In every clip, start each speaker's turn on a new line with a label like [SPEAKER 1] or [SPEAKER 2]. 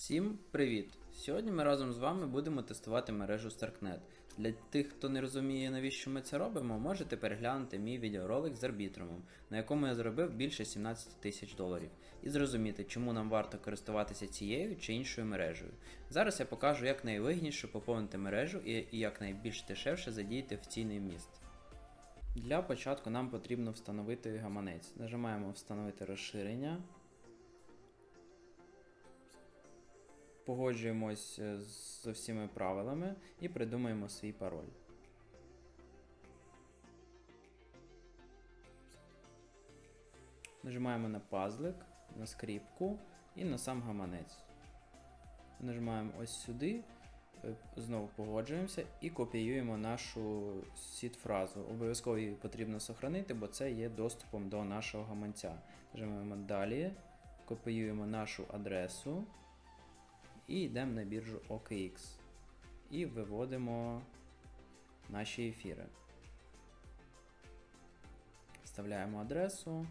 [SPEAKER 1] Всім привіт! Сьогодні ми разом з вами будемо тестувати мережу StarkNet. Для тих, хто не розуміє, навіщо ми це робимо, можете переглянути мій відеоролик з арбітромом, на якому я заробив більше 17 тисяч доларів, і зрозуміти, чому нам варто користуватися цією чи іншою мережею. Зараз я покажу, як найвигідніше поповнити мережу і як найбільш дешевше задіяти офіційний вміст. Для початку нам потрібно встановити гаманець. Нажимаємо Встановити розширення. Погоджуємось е, з всіми правилами і придумаємо свій пароль. Нажимаємо на пазлик, на скріпку і на сам гаманець. Нажимаємо ось сюди, е, знову погоджуємося і копіюємо нашу сіт-фразу. Обов'язково її потрібно сохранити, бо це є доступом до нашого гаманця. Нажимаємо далі, копіюємо нашу адресу. І йдемо на біржу OKX. І виводимо наші ефіри. Вставляємо адресу.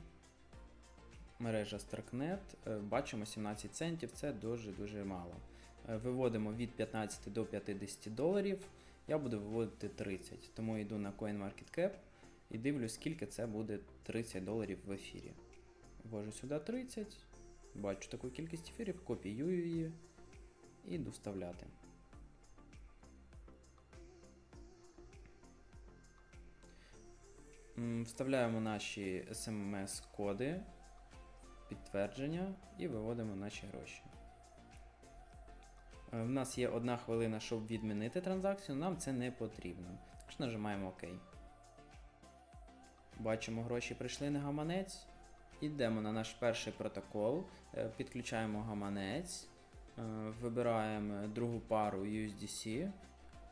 [SPEAKER 1] Мережа Starknet. Е, Бачимо 17 центів, це дуже-дуже мало. Е, Виводимо від 15 до 50 доларів. Я буду виводити 30, тому йду на CoinMarketCap і дивлюсь, скільки це буде 30 доларів в ефірі. Ввожу сюди 30, бачу таку кількість ефірів, копіюю її і. М, Вставляємо наші SMS-коди, підтвердження і виводимо наші гроші. Е, В нас є одна хвилина, щоб відмінити транзакцію, нам це не потрібно. Тож нажимаємо ОК. Бачимо, гроші прийшли на гаманець. Йдемо на наш перший протокол, е, підключаємо гаманець. Е, Вибираємо другу пару USDC.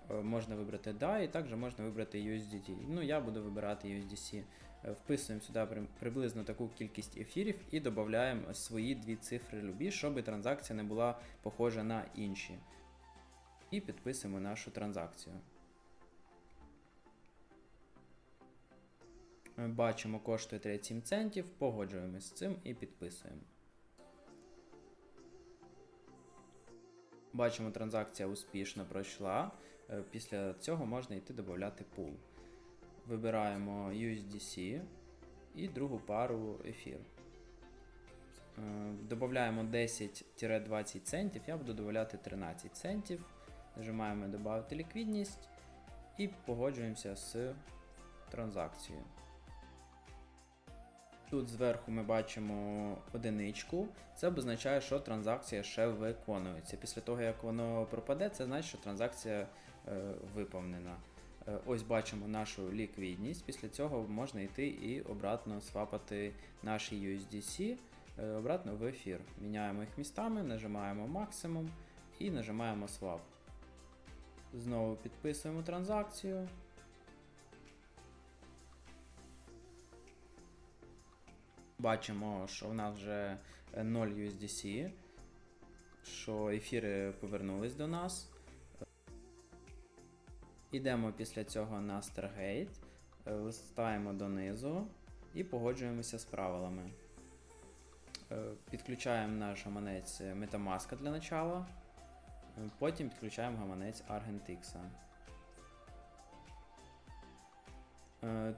[SPEAKER 1] Е, Можна вибрати DAI, і також можна вибрати USDT. Ну, я буду вибирати USDC. Е, Вписуємо сюди приблизно таку кількість ефірів і додаємо свої дві цифри любі, щоб транзакція не була похожа на інші. І підписуємо нашу транзакцію. Бачимо, коштує 37 центів, погоджуємось з цим і підписуємо. Бачимо, транзакція успішно пройшла. Е, Після цього можна йти додати пул. Вибираємо USDC і другу пару ефір. Е, Додаємо 10-20 центів, я буду додати 13 центів. Нажимаємо Додати ліквідність і погоджуємося з транзакцією. Тут зверху ми бачимо одиничку. Це означає, що транзакція ще виконується. Після того, як воно пропаде, це значить, що транзакція е, виповнена. Е, ось бачимо нашу ліквідність. Після цього можна йти і обратно свапати наші USDC е, обратно в ефір. Міняємо їх містами, нажимаємо максимум і нажимаємо swap. Знову підписуємо транзакцію. Бачимо, що в нас вже 0 USDC, що ефіри повернулись до нас. Ідемо після цього на Stargate, листаємо донизу і погоджуємося з правилами. Е, Підключаємо наш гаманець Metamask для начала, е, потім підключаємо гаманець Argentix.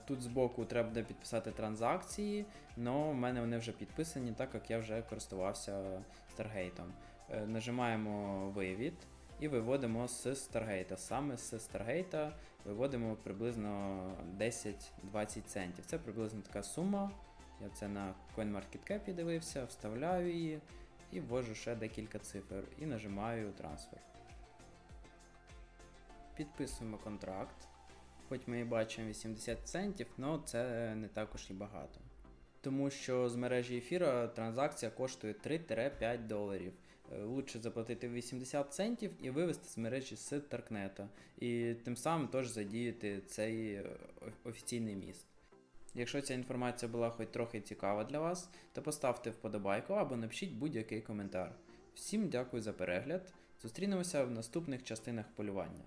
[SPEAKER 1] Тут збоку треба буде підписати транзакції, але в мене вони вже підписані, так як я вже користувався Stargate. Е, Нажимаємо вивід і виводимо з Stargate. Саме з Stargate виводимо приблизно 10-20 центів. Це приблизно така сума. Я це на CoinMarketCap дивився, вставляю її і ввожу ще декілька цифр і нажимаю трансфер. Підписуємо контракт. Хоч ми і бачимо 80 центів, але це не також і багато. Тому що з мережі ефіра транзакція коштує 3-5 доларів. Е, Лучше заплатити 80 центів і вивести з мережі з Таркнета. І тим самим теж задіяти цей е, офіційний міст. Якщо ця інформація була хоч трохи цікава для вас, то поставте вподобайку або напишіть будь-який коментар. Всім дякую за перегляд. Зустрінемося в наступних частинах полювання.